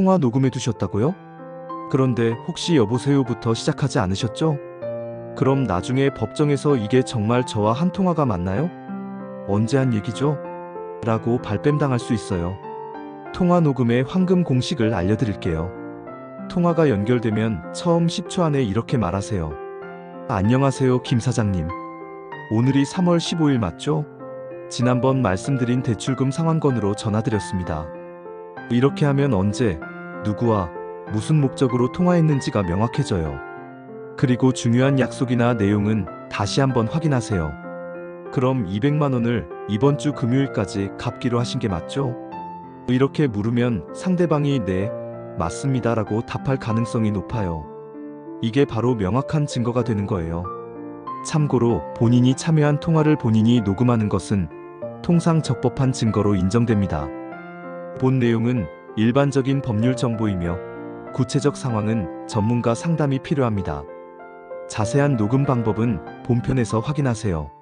통화 녹음해 두셨다고요? 그런데 혹시 여보세요부터 시작하지 않으셨죠? 그럼 나중에 법정에서 이게 정말 저와 한 통화가 맞나요? 언제 한 얘기죠? 라고 발뺌당할 수 있어요. 통화 녹음의 황금 공식을 알려드릴게요. 통화가 연결되면 처음 10초 안에 이렇게 말하세요. 안녕하세요, 김 사장님. 오늘이 3월 15일 맞죠? 지난번 말씀드린 대출금 상환건으로 전화드렸습니다. 이렇게 하면 언제, 누구와, 무슨 목적으로 통화했는지가 명확해져요. 그리고 중요한 약속이나 내용은 다시 한번 확인하세요. 그럼 200만 원을 이번 주 금요일까지 갚기로 하신 게 맞죠? 이렇게 물으면 상대방이 네, 맞습니다라고 답할 가능성이 높아요. 이게 바로 명확한 증거가 되는 거예요. 참고로 본인이 참여한 통화를 본인이 녹음하는 것은 통상 적법한 증거로 인정됩니다. 본 내용은 일반적인 법률 정보이며 구체적 상황은 전문가 상담이 필요합니다. 자세한 녹음 방법은 본편에서 확인하세요.